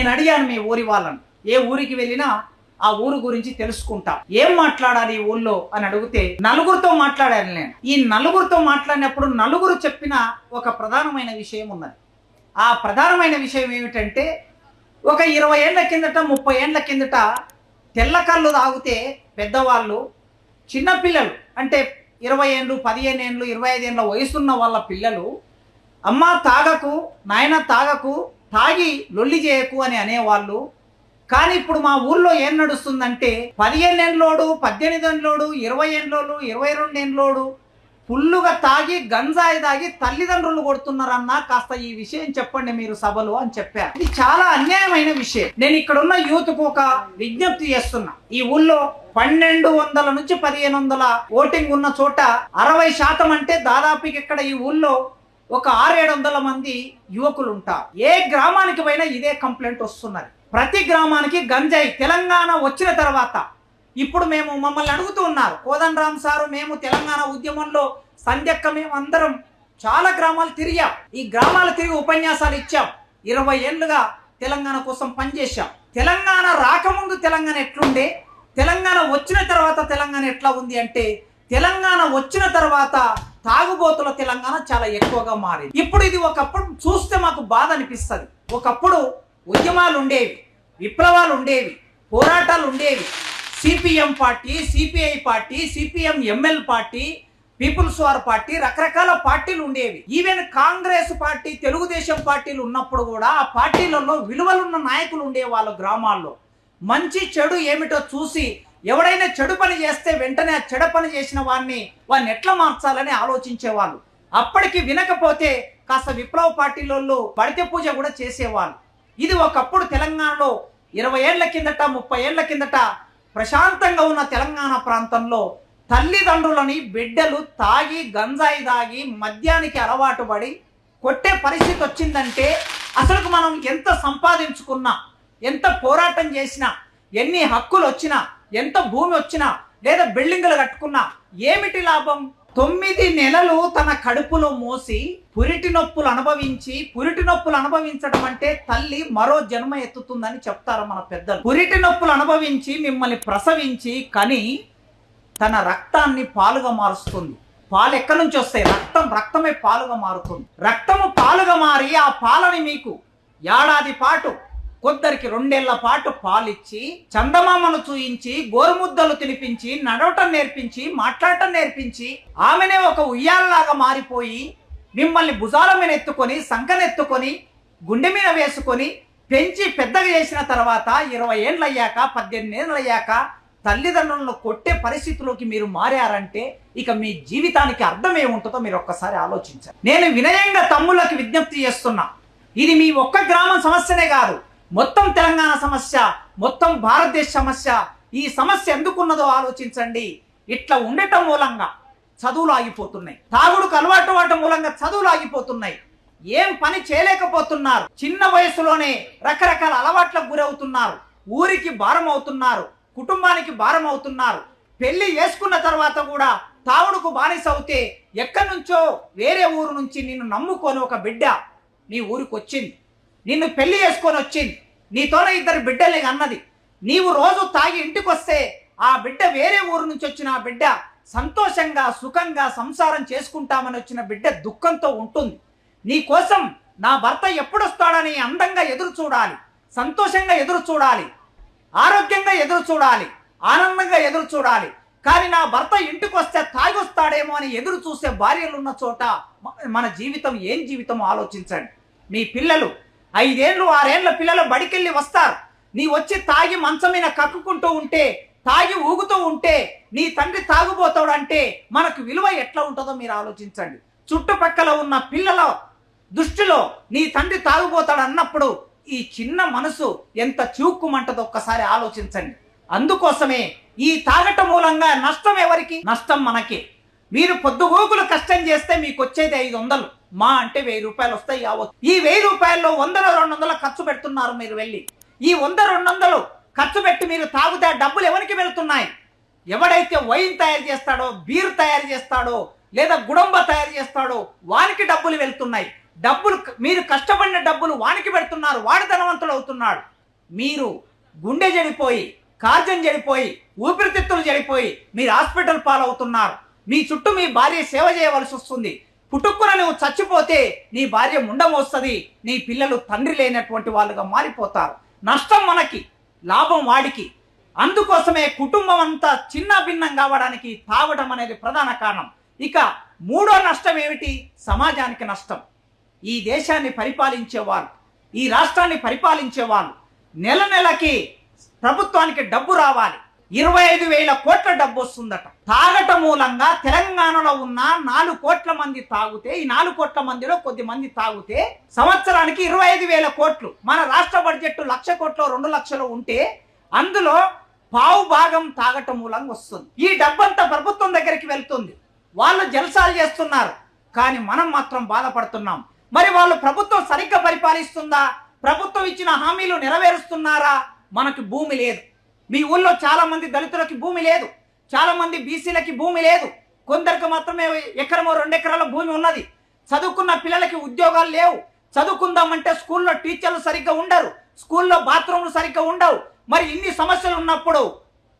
నేను అడిగాను మీ ఊరి వాళ్ళను. ఏ ఊరికి వెళ్ళినా ఆ ఊరు గురించి తెలుసుకుంటా. ఏం మాట్లాడాలి ఈ ఊళ్ళో అని అడిగితే నలుగురితో మాట్లాడాను నేను. ఈ నలుగురితో మాట్లాడినప్పుడు నలుగురు చెప్పిన ఒక ప్రధానమైన విషయం ఉన్నది. ఆ ప్రధానమైన విషయం ఏమిటంటే ఒక ఇరవై ఏళ్ళ కిందట ముప్పై ఏళ్ళ కిందట తెల్ల కళ్ళు తాగితే పెద్దవాళ్ళు చిన్నపిల్లలు అంటే ఇరవై ఏళ్ళు పదిహేను ఏళ్ళు ఇరవై ఐదు ఏళ్ళ వయసున్న వాళ్ళ పిల్లలు అమ్మ తాగకు నాయన తాగకు తాగి లొల్లి చేయకు అని అనేవాళ్ళు. కానీ ఇప్పుడు మా ఊర్లో ఏం నడుస్తుందంటే పదిహేను ఏళ్ళోడు పద్దెనిమిది ఏళ్ళోడు ఇరవై ఏళ్ళోడు ఇరవై రెండు ఏళ్ళోడు ఫుల్లుగా తాగి గంజాయి తాగి తల్లిదండ్రులు కొడుతున్నారన్నా కాస్త ఈ విషయం చెప్పండి మీరు సభలో అని చెప్పారు ఇది చాలా అన్యాయమైన విషయం. నేను ఇక్కడ ఉన్న ఒక విజ్ఞప్తి చేస్తున్నా. ఈ ఊళ్ళో పన్నెండు వందల నుంచి పదిహేను వందల ఓటింగ్ ఉన్న చోట అరవై శాతం అంటే దాదాపు ఇక్కడ ఈ ఊళ్ళో ఒక ఆరేడు వందల మంది యువకులు ఉంటారు ఏ గ్రామానికి పోయినా ఇదే కంప్లైంట్ వస్తున్నది. ప్రతి గ్రామానికి గంజాయి తెలంగాణ వచ్చిన తర్వాత. ఇప్పుడు మేము మమ్మల్ని అడుగుతూ ఉన్నారు. కోదన్ రామ్ సారు మేము తెలంగాణ ఉద్యమంలో సంధ్యక్క మేము అందరం చాలా గ్రామాలు తిరిగాం. ఈ గ్రామాలు తిరిగి ఉపన్యాసాలు ఇచ్చాం. ఇరవై ఏళ్ళుగా తెలంగాణ కోసం పనిచేశాం. తెలంగాణ రాకముందు తెలంగాణ ఎట్లుండే? తెలంగాణ వచ్చిన తర్వాత తెలంగాణ ఎట్లా ఉంది అంటే తెలంగాణ వచ్చిన తర్వాత తాగుబోతుల తెలంగాణ చాలా ఎక్కువగా మారింది. ఇప్పుడు ఇది ఒకప్పుడు చూస్తే మాకు బాధ అనిపిస్తుంది. ఒకప్పుడు ఉద్యమాలు ఉండేవి విప్లవాలు ఉండేవి పోరాటాలు ఉండేవి. CPM party CPI party CPM ML party People's War party రకరకాల పార్టీలు ఉండేవి. ఈవెన్ కాంగ్రెస్ పార్టీ తెలుగుదేశం పార్టీలు ఉన్నప్పుడు కూడా ఆ పార్టీలలో విలువలున్న నాయకులు ఉండేవాళ్ళు గ్రామాల్లో. మంచి చెడు ఏమిటో చూసి ఎవడైనా చెడు పని చేస్తే వెంటనే ఆ చెడు పని చేసిన వాడిని వాడిని ఎట్లా మార్చాలని ఆలోచించేవాళ్ళు. అప్పటికి వినకపోతే కాస్త విప్లవ పార్టీలలో పడితే పూజ కూడా చేసేవాళ్ళు. ఇది ఒకప్పుడు తెలంగాణలో ఇరవై ఏళ్ళ కిందట ముప్పై ఏళ్ళ కిందట ప్రశాంతంగా ఉన్న తెలంగాణ ప్రాంతంలో తల్లిదండ్రులని బిడ్డలు తాగి గంజాయి తాగి మద్యానికి అలవాటు పడి కొట్టే పరిస్థితి వచ్చిందంటే అసలు మనం ఎంత సంపాదించుకున్నా ఎంత పోరాటం చేసినా ఎన్ని హక్కులు వచ్చినా ఎంత భూమి వచ్చినా లేదా బిల్డింగులు కట్టుకున్నా ఏమిటి లాభం? తొమ్మిది నెలలు తన కడుపులో మోసి పురిటి నొప్పులు అనుభవించి పురిటి నొప్పులు అనుభవించడం అంటే తల్లి మరో జన్మ ఎత్తుతుందని చెప్తారు మన పెద్దలు. పురిటి నొప్పులు అనుభవించి మిమ్మల్ని ప్రసవించి కని తన రక్తాన్ని పాలుగా మారుస్తుంది. పాలు ఎక్కడి నుంచి వస్తాయి? రక్తం రక్తమే పాలుగా మారుతుంది. రక్తము పాలుగా మారి ఆ పాలని మీకు ఏడాది పాటు కొందరికి రెండేళ్ళ పాటు పాలిచ్చి చందమామను చూయించి గోరుముద్దలు తినిపించి నడవటం నేర్పించి మాట్లాడటం నేర్పించి ఆమెనే ఒక ఉయ్యాలలాగా మారిపోయి మిమ్మల్ని భుజాల మీద ఎత్తుకొని సంకనెత్తుకొని గుండె మీద వేసుకొని పెంచి పెద్దగా చేసిన తర్వాత ఇరవై ఏళ్ళు అయ్యాక పద్దెనిమిది ఏళ్ళు అయ్యాక తల్లిదండ్రులను కొట్టే పరిస్థితిలోకి మీరు మారారంటే ఇక మీ జీవితానికి అర్థం ఏముంటుందో మీరు ఒక్కసారి ఆలోచించారు నేను వినయంగా తమ్ముళ్ళకి విజ్ఞప్తి చేస్తున్నా. ఇది మీ ఒక్క గ్రామం సమస్యనే కాదు. మొత్తం తెలంగాణ సమస్య మొత్తం భారతదేశ సమస్య ఈ సమస్య ఎందుకున్నదో ఆలోచించండి. ఇట్లా ఉండటం మూలంగా చదువులు ఆగిపోతున్నాయి. తాగుడుకు అలవాటు అవటం మూలంగా చదువులు ఆగిపోతున్నాయి. ఏం పని చేయలేకపోతున్నారు. చిన్న వయసులోనే రకరకాల అలవాట్లకు గురవుతున్నారు. ఊరికి భారం అవుతున్నారు. కుటుంబానికి భారం అవుతున్నారు. పెళ్ళి చేసుకున్న తర్వాత కూడా తాగుడుకు బానిస అవుతే ఎక్కడి నుంచో వేరే ఊరు నుంచి నిన్ను నమ్ముకొని ఒక బిడ్డ నీ ఊరికి వచ్చింది. నిన్ను పెళ్ళి చేసుకొని వచ్చింది. నీతోనే ఇద్దరు బిడ్డలే అన్నది. నీవు రోజు తాగి ఇంటికి వస్తే ఆ బిడ్డ వేరే ఊరు నుంచి వచ్చిన ఆ బిడ్డ సంతోషంగా సుఖంగా సంసారం చేసుకుంటామని వచ్చిన బిడ్డ దుఃఖంతో ఉంటుంది. నీ కోసం నా భర్త ఎప్పుడు వస్తాడని అందంగా ఎదురు చూడాలి. సంతోషంగా ఎదురు చూడాలి. ఆరోగ్యంగా ఎదురు చూడాలి. ఆనందంగా ఎదురు చూడాలి. కానీ నా భర్త ఇంటికి వస్తే తాగొస్తాడేమో అని ఎదురు చూసే భార్యలు ఉన్న చోట మన జీవితం ఏం జీవితం ఆలోచించండి. మీ పిల్లలు ఐదేళ్ళు ఆరేళ్ళ పిల్లలు బడికెళ్ళి వస్తారు. నీ వచ్చి తాగి మంచమైన కక్కుకుంటూ ఉంటే తాగి ఊగుతూ ఉంటే నీ తండ్రి తాగుబోతాడు అంటే మనకు విలువ ఎట్లా ఉంటుందో మీరు ఆలోచించండి. చుట్టుపక్కల ఉన్న పిల్లల దృష్టిలో నీ తండ్రి తాగుబోతాడు అన్నప్పుడు ఈ చిన్న మనసు ఎంత చూక్కుమంటదో ఒక్కసారి ఆలోచించండి. అందుకోసమే ఈ తాగటం మూలంగా నష్టం ఎవరికి? నష్టం మనకి. మీరు పొద్దుగోకులు కష్టం చేస్తే మీకు వచ్చేది ఐదు వందలు. మా అంటే వెయ్యి రూపాయలు వస్తాయి కావచ్చు. ఈ వెయ్యి రూపాయల్లో వందల రెండు వందల ఖర్చు పెడుతున్నారు మీరు వెళ్ళి. ఈ వంద రెండు వందలు ఖర్చు పెట్టి మీరు తాగుతే ఆ డబ్బులు ఎవరికి వెళుతున్నాయి? ఎవడైతే వైన్ తయారు చేస్తాడో బీర్ తయారు చేస్తాడో లేదా గుడంబ తయారు చేస్తాడో వానికి డబ్బులు వెళ్తున్నాయి. డబ్బులు మీరు కష్టపడిన డబ్బులు వానికి పెడుతున్నారు వాడు ధనవంతుడు అవుతున్నాడు. మీరు గుండె జడిపోయి కార్జం జడిపోయి ఊపిరితిత్తులు జడిపోయి మీరు హాస్పిటల్ పాలవుతున్నారు. మీ చుట్టూ మీ భార్య సేవ చేయవలసి వస్తుంది. పుట్టుక్కున నువ్వు చచ్చిపోతే నీ భార్య ముండమోస్తుంది నీ పిల్లలు తండ్రి లేనటువంటి వాళ్ళుగా మారిపోతారు. నష్టం మనకి లాభం వాడికి. అందుకోసమే కుటుంబం అంతా చిన్న భిన్నం కావడానికి తాగడం అనేది ప్రధాన కారణం. ఇక మూడో నష్టం ఏమిటి? సమాజానికి నష్టం. ఈ దేశాన్ని పరిపాలించేవాళ్ళు ఈ రాష్ట్రాన్ని పరిపాలించేవాళ్ళు నెల నెలకి ప్రభుత్వానికి డబ్బు రావాలి. ఇరవై ఐదు వేల కోట్ల డబ్బు వస్తుందట తాగట మూలంగా తెలంగాణలో ఉన్న నాలుగు కోట్ల మంది తాగితే ఈ నాలుగు కోట్ల మందిలో కొద్ది మంది తాగితే సంవత్సరానికి ఇరవై ఐదు వేల కోట్లు. మన రాష్ట్ర బడ్జెట్ లక్ష కోట్లు రెండు లక్షలు ఉంటే అందులో పావు భాగం తాగటం మూలంగా వస్తుంది. ఈ డబ్బంతా ప్రభుత్వం దగ్గరికి వెళ్తుంది. వాళ్ళు జలసాలు చేస్తున్నారు. కానీ మనం మాత్రం బాధపడుతున్నాం. మరి వాళ్ళు ప్రభుత్వం సరిగ్గా పరిపాలిస్తుందా? ప్రభుత్వం ఇచ్చిన హామీలు నెరవేరుస్తున్నారా? మనకు భూమి లేదు. మీ ఊళ్ళో చాలా మంది దళితులకి భూమి లేదు. చాలా మంది బీసీలకి భూమి లేదు. కొందరికి మాత్రమే ఎకరమో రెండు ఎకరాల భూమి ఉన్నది. చదువుకున్న పిల్లలకి ఉద్యోగాలు లేవు. చదువుకుందామంటే స్కూల్లో టీచర్లు సరిగ్గా ఉండరు. స్కూల్లో బాత్రూమ్లు సరిగ్గా ఉండవు. మరి ఇన్ని సమస్యలు ఉన్నప్పుడు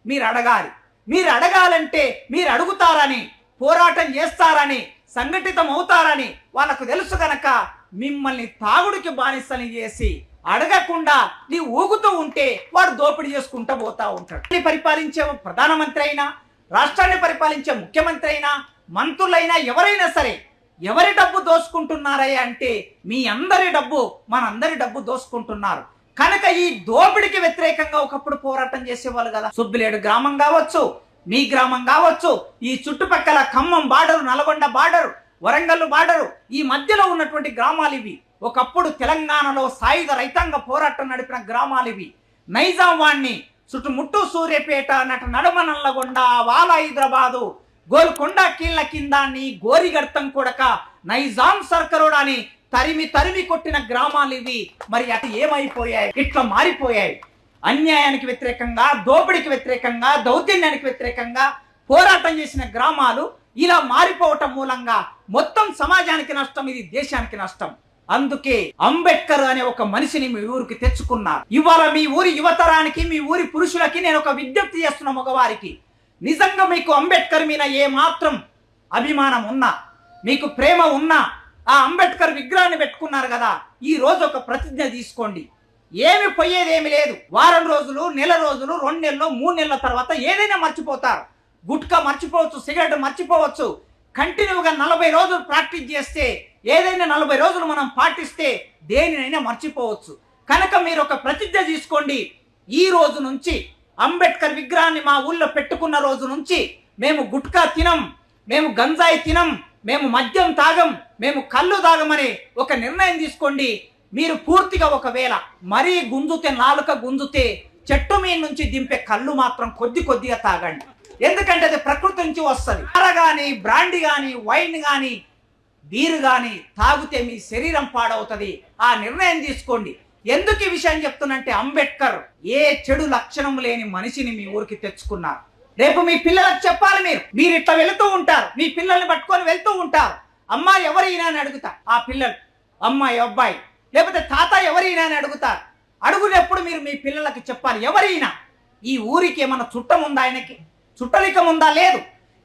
మీరు అడగాలి. మీరు అడగాలంటే మీరు అడుగుతారని పోరాటం చేస్తారని సంఘటితం అవుతారని వాళ్ళకు తెలుసు కనుక మిమ్మల్ని తాగుడికి బానిసని చేసి అడగకుండా నీ ఊగుతూ ఉంటే వాడు దోపిడీ చేసుకుంటూ పోతా ఉంటాడు. పరిపాలించే ప్రధానమంత్రి అయినా రాష్ట్రాన్ని పరిపాలించే ముఖ్యమంత్రి అయినా మంత్రులైనా ఎవరైనా సరే ఎవరి డబ్బు దోసుకుంటున్నారయ్యా అంటే మీ అందరి డబ్బు మనందరి డబ్బు దోసుకుంటున్నారు. కనుక ఈ దోపిడికి వ్యతిరేకంగా ఒకప్పుడు పోరాటం చేసేవాళ్ళు కదా. సుబ్బిలేడు గ్రామం కావచ్చు మీ గ్రామం కావచ్చు ఈ చుట్టుపక్కల Khammam border Nalgonda border Warangal border ఈ మధ్యలో ఉన్నటువంటి గ్రామాలు ఇవి. ఒకప్పుడు తెలంగాణలో సాయుధ రైతాంగ పోరాటం నడిపిన గ్రామాలు ఇవి. నైజాం వాణ్ణి చుట్టుముట్టు సూర్యపేట నట నడుమ నల్లగొండ వాల హైదరాబాదు గోల్కొండ కీళ్ళ కిందాన్ని గోరిగర్తం కొడక నైజాం సర్కరుడని తరిమి తరిమి కొట్టిన గ్రామాలు ఇవి. మరి అటు ఏమైపోయాయి? ఇట్లా మారిపోయాయి. అన్యాయానికి వ్యతిరేకంగా దోపిడీకి వ్యతిరేకంగా దౌర్జన్యానికి వ్యతిరేకంగా పోరాటం చేసిన గ్రామాలు ఇలా మారిపోవటం మూలంగా మొత్తం సమాజానికి నష్టం ఇది దేశానికి నష్టం. అందుకే అంబేద్కర్ అనే ఒక మనిషిని మీ ఊరికి తెచ్చుకున్నారు. ఇవాళ మీ ఊరి యువతరానికి మీ ఊరి పురుషులకి నేను ఒక విజ్ఞప్తి చేస్తున్న మగవారికి నిజంగా మీకు అంబేద్కర్ మీద ఏ మాత్రం అభిమానం ఉన్నా మీకు ప్రేమ ఉన్నా ఆ అంబేద్కర్ విగ్రహాన్ని పెట్టుకున్నారు కదా ఈ రోజు ఒక ప్రతిజ్ఞ తీసుకోండి. ఏమి పోయేది ఏమి లేదు. వారం రోజులు నెల రోజులు రెండు నెలలు మూడు నెలల తర్వాత ఏదైనా మర్చిపోతారు. గుట్కా మర్చిపోవచ్చు సిగరెట్ మర్చిపోవచ్చు. కంటిన్యూగా నలభై రోజులు ప్రాక్టీస్ చేస్తే ఏదైనా నలభై రోజులు మనం పాటిస్తే దేనినైనా మర్చిపోవచ్చు. కనుక మీరు ఒక ప్రతిజ్ఞ తీసుకోండి. ఈ రోజు నుంచి అంబేద్కర్ విగ్రహాన్ని మా ఊళ్ళో పెట్టుకున్న రోజు నుంచి మేము గుట్కా తినం మేము గంజాయి తినం మేము మద్యం తాగం మేము కళ్ళు తాగమని ఒక నిర్ణయం తీసుకోండి. మీరు పూర్తిగా ఒకవేళ మరీ గుంజుతే నాలుక గుంజుతే చెట్టు మీద నుంచి దింపే కళ్ళు మాత్రం కొద్ది కొద్దిగా తాగండి. ఎందుకంటే అది ప్రకృతి నుంచి వస్తుంది. కార కానీ బ్రాండ్ కానీ వైన్ కానీ బీరు కానీ తాగితే మీ శరీరం పాడవుతుంది. ఆ నిర్ణయం తీసుకోండి. ఎందుకు ఈ విషయం చెప్తున్నంటే అంబేద్కర్ ఏ చెడు లక్షణం లేని మనిషిని మీ ఊరికి తెచ్చుకున్నారు. రేపు మీ పిల్లలకు చెప్పాలి మీరు. మీరు ఇట్లా వెళుతూ ఉంటారు. మీ పిల్లల్ని పట్టుకొని వెళ్తూ ఉంటారు. అమ్మ ఎవరైనా అని అడుగుతా ఆ పిల్లలు అమ్మాయి అబ్బాయి లేకపోతే తాత ఎవరైనా అని అడుగుతారు. అడుగునప్పుడు మీరు మీ పిల్లలకు చెప్పాలి. ఎవరైనా ఈ ఊరికి ఏమైనా చుట్టం ఉందా ఆయనకి? చుట్టరికం ఉందా లేదు.